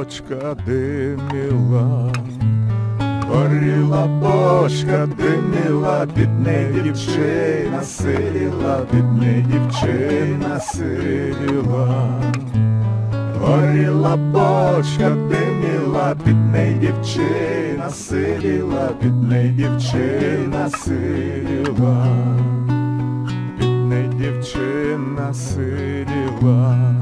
бочка диміла, горіла бочка диміла, під неї дівчина сиділа, під неї дівчина сиділа. Горіла бочка диміла, під неї дівчина сиділа, під неї дівчина сиділа, під неї дівчина сиділа,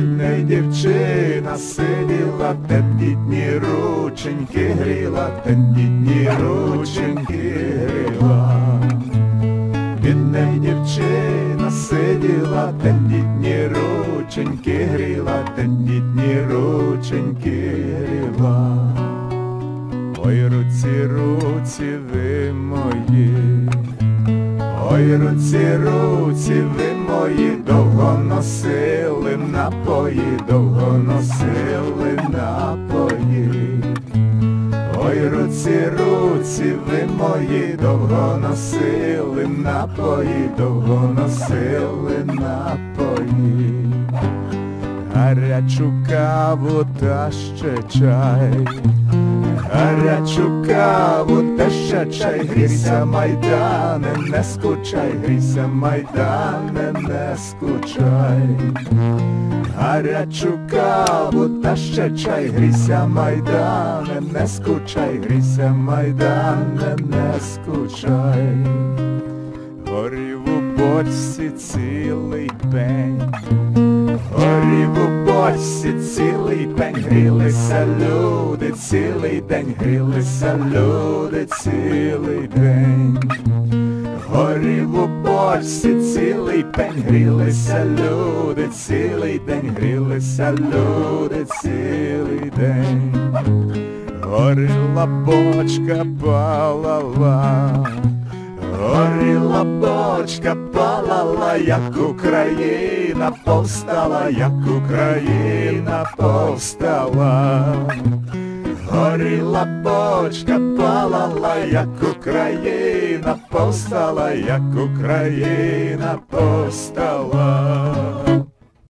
неї дівчина сиділа, тендітні рученьки гріла, тендітні рученьки гріла. Бідна дівчина сиділа, тендітні рученьки гріла, тендітні рученьки гріла. Ой, руці, руці ви мої, ой, руці, руці ви мої, довго носили напої, довго носили напої. Ой, руці, руці ви мої, довго носили напої, довго носили напої, гарячу каву та ще чай, гарячу каву та ще чай, грійся, майдане, не скучай, грійся, майдане, не скучай. Гарячу каву та ще чай, грійся, майдане, не скучай, грійся, майдане, не скучай. Горів у бочці цілий пень, горів у бочці цілий пень, грілися люди, цілий день, грілися люди, цілий день. Горів у бочці цілий пень, грілися люди, цілий день, грілися люди, цілий день. Горіла бочка палала, горіла бочка палала, як Україна повстала, як Україна повстала. Горіла бочка палала, як Україна повстала, як Україна повстала.